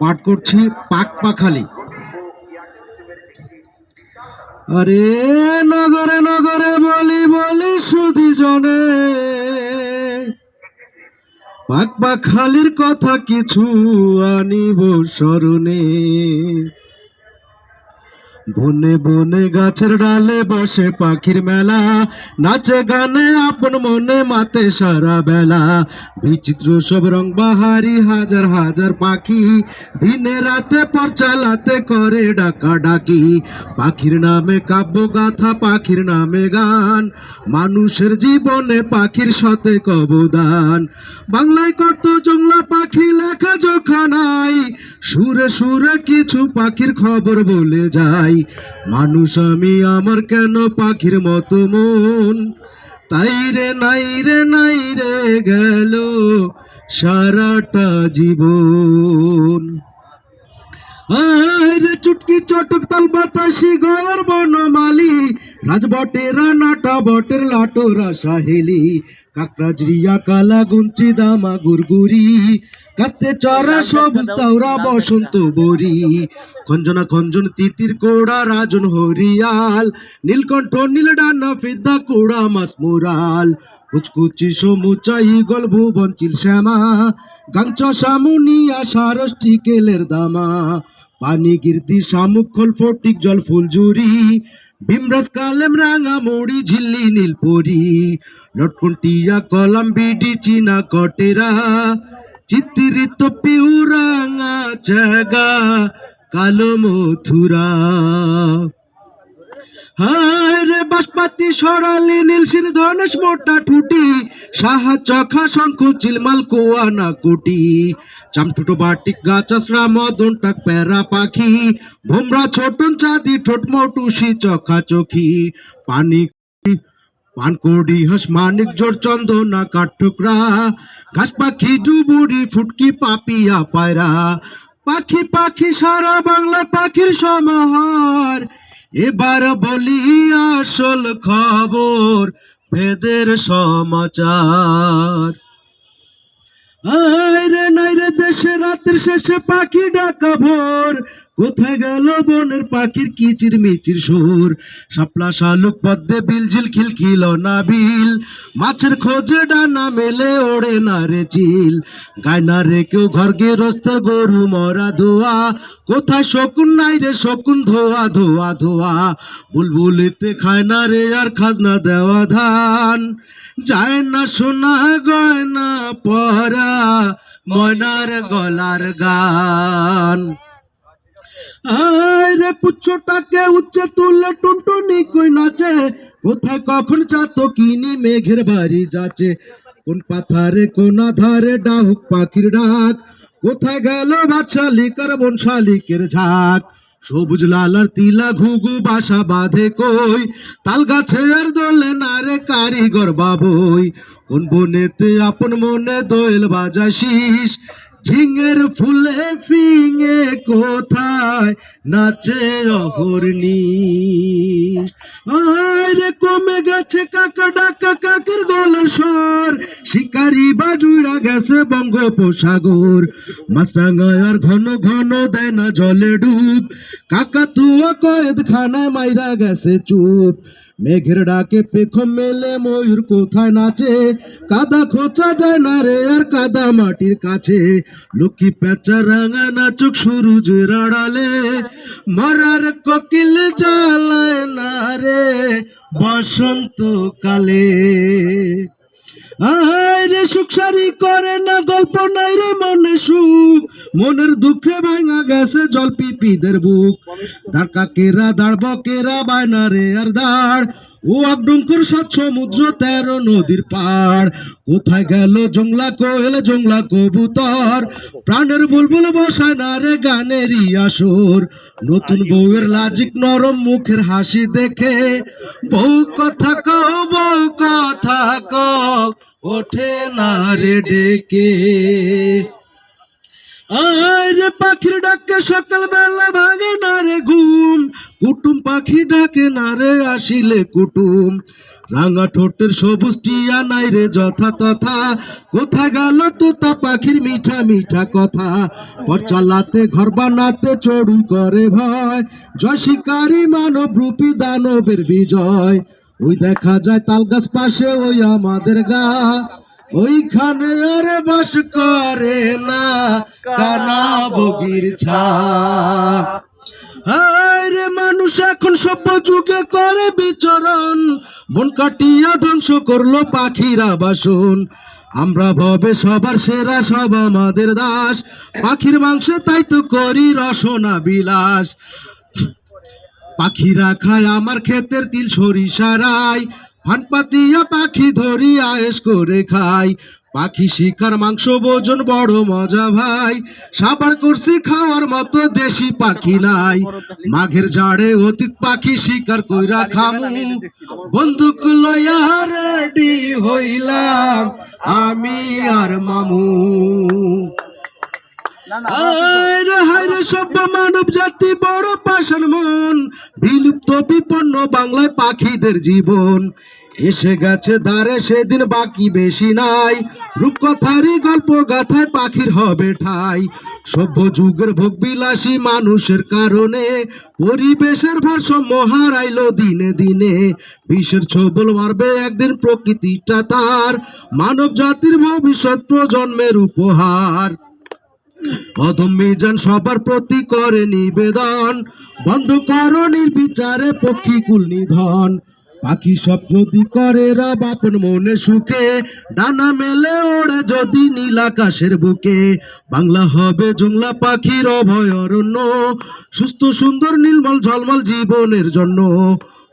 পাঠ করছি পাক পাখালি। আরে নগরে নগরে বলি বলি সুধি জনে। পাক পাখালির কথা কিছু আনিব স্মরণে। বনে বনে গাছের ডালে বসে পাখির মেলা। নাচে গানে আপন মনে মাতে সারা বেলা। বিচিত্র সব রং বাহারি, হাজার হাজার পাখি। দিনে রাতে পর চালাতে করে ডাকা ডাকি পাখির নামে কাব্য গাথা পাখির নামে গান। মানুষের জীবনে পাখির সাথে কবদান। বাংলায় কত জংলা পাখি লেখা জোখা নাই সুরে সুরে কিছু পাখির খবর বলে যাই মানুষ আমি, আমার কেন পাখির মতো মন? তাই রে, নাই রে নাই রে গেল সারাটা জীবন। আরে চুটকি চটক তাল বাতাসি গর বনমালি। রাজবটেরা নাটা বটের লাটোরা সাহেলি কাকরাজরিয়া কালা গুঞ্চি দামা গুরগুরি, কাস্তে চড়া সবুজ তাওরা বসন্ত বরি, খঞ্জনা খঞ্জন তিতির কোড়া রাজন হরিয়াল, নীলকণ্ঠ নীলডানা ফিদা কোড়া মাস মুরাল, কুচকুচি সমুচাই গল ভুবন চিল শ্যামা, গাংচ সামুনিয়া সারষ্টি কেলের দামা, পানি গির্দি শামুক খোল ফটিক জল ফুলজুরি ভীমরাজ কালেম রাঙা মুড়ি, ঝিল্লি, নীলপরি লটকুন্টিয়া কলাম, বিডি, চিনা কটেরা, চিত্রিত পিউরাঙা জাগা কালো মথুরা। হায় রে বাসপাতি সরালি নীলসির ধনেশ মোটা ঠুটি সাহা চখা শঙ্খ চিলমাল কোয়ানা কুটি। চামটুটো বাটিক গাছাসরা মদন টাক প্যারা পাখি, ভোমরা ছোটন চাঁদি ঠোঁট মটুসি চখা চোখি। পানি পানকড়ি হাঁস মানিক জোর চন্দনা কাঠঠোকরা ঘাস পাখি ডুবুরি ফুটকি পাপিয়া পায়রা। পাখি পাখি সারা বাংলা পাখির সমাহার এবার বলি আসল খবর ভেদের সমাচার। নাই রে দেশে রাত্রি শেষে পাখি ডাকা ভোর। কোথায় গেল বনের পাখির কিচির মিচির সুর? শাপলা শালুক পদ্মে বিলঝিল খিলখিল না বিল মাছের খোঁজে ডানা মেলে ওড়ে না রে চিল। গায় না রে কেউ ঘর গেরস্তে গরু মরা ধোয়া। কোথায় শকুন নাই রে শকুন ধোয়া ধোয়া ধোয়া। বুলবুলিতে খায় না রে আর খাজনা দেওয়া ধান। যায় না সোনা, গয়না পরা ময়নার গলার গান। আরে পুচ্ছটাকে উচ্চে তুলে টুনটুনি কই নাচে? কোথায় কখন চাতো কিনি মেঘের বাড়ি যাচ্ছে? কোন পাথারে, কোন আধারে ডাহুক পাখির ডাক? কোথায় গেল বাদশালিকার বনশালিকের ঝাঁক? সবুজ লাল আর তিলা ঘুঘু বাসা বাঁধে কই? তাল গাছে আর দোলে না রে কারিগর বাবই? কোন বনেতে আপন মনে দোয়েল বাজায় শীষ? ঝিঙের ফুলে ফিঙে কোথায়? নাচে অহরনি আরে কমে গেছে কাকা ডাকা কাকের গলার স্বর শিকারি বাজুড়া গেছে বঙ্গোপসাগর। আর ঘন ঘন দেয় না জলে ডুব। কাকা তুয়া কয়েদ খানায় মাইরা গেছে চুপ। মেঘের ডাকে পেখম মেলে, ময়ূর কোথায় নাচে? কাদা খোঁচা যায় না রে আর কাদা মাটির কাছে। লক্ষ্মী পেঁচা রাঙা নাচুক সুরুজ রাড়ালে, মারার ককিল জ্বালায় না রে বসন্ত কালে আরে সুখসারি করে না, গল্প নাই রে মনে সুখ। মনের দুঃখে ভাঙা গেছে জল পিপিদের বুক। দাঁড় কাকেরা দাঁড় বকেরা বায়না রে আর দাঁড় ও আবডুঙ্কুর সাত সমুদ্র, তেরো নদীর পাড়। কোথায় গেল জংলা কোয়েল, জংলা কবুতর? প্রাণের বুলবুল বসায় না রে গানেরই আসর। নতুন বউয়ের লাজিক নরম মুখের হাসি দেখে। বউ কথা কও, বউ কথা কও। ওঠে না রে ডেকে। আরে পাখির ডাকে সকাল বেলা ভাঙে না রে ঘুম। কুটুম পাখি ডাকে না রে আসিলে কুটুম। রাঙা ঠোঁটের সবুজ টিয়া নাই রে যথা তথা। কোথা গেল তোতা পাখির মিঠা মিঠা কথা? পর চালাতে, ঘর বানাতে চড়ু করে ভয়। জয় শিকারী মানব রূপী দানবের বিজয়। ওই দেখা যায় তাল গাছ পাশে, ওই আমাদের গা। ওইখানে আর বাস করে না কানা বগির ছা। মানুষ, এখন সভ্য যুগে করে বিচরণ। বন কাটিয়া ধ্বংস করল পাখিরা বাসন। আমরা ভবে সবার সেরা, সব আমাদের দাস। পাখির মাংসে তাই তো করি রসনা বিলাস। পাখিরা খায় আমার ক্ষেতের তিল সরিষা রাই ফান পাতিয়া পাখি ধরি আয়েস করে খাই। পাখি শিকার মাংস ভোজন বড় মজা ভাই। সাবার করছি খাওয়ার মতো দেশি পাখি নাই মাঘের জাড়ে অতীত পাখি শিকার কইরা খামু। বন্দুক লইয়া রেডি হইলাম আমি আর মামু। হায়রে মানব জাতি বড় পাষাণ মন। বিলুপ্ত বিপন্ন বাংলায় পাখিদের জীবন। এসে গেছে দ্বারে সেদিন বাকি বেশি নাই। রূপকথারই গল্প গাথায় পাখির হবে ঠাই। সভ্য যুগের ভোগ বিলাসী মানুষের কারণে পরিবেশের ভারসাম্য হারাইলো দিনে দিনে। বিশ্বের ছবল মারবে একদিন প্রকৃতিটা তার। মানব জাতির ভবিষ্যৎ প্রজন্মের উপহার। অদম্যে যান সবার প্রতি করে নিবেদন, বন্ধ করো নির্বিচারে পক্ষী কুল নিধন। পাখি সব যদি করে রব আপন মনে সুখে, ডানা মেলে ওড়ে যদি নীল আকাশের বুকে। বাংলা হবে জংলা পাখির অভয়ারণ্য, সুস্থ সুন্দর নীলমল ঝলমল জীবনের জন্য।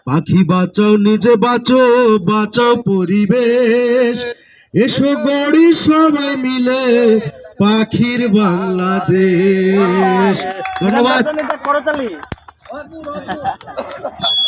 পাখি বাঁচাও, নিজে বাঁচো, বাঁচাও পরিবেশ। এসো গড়ি সবাই মিলে পাখির বাংলাদেশ। ধন্যবাদ। করতালি।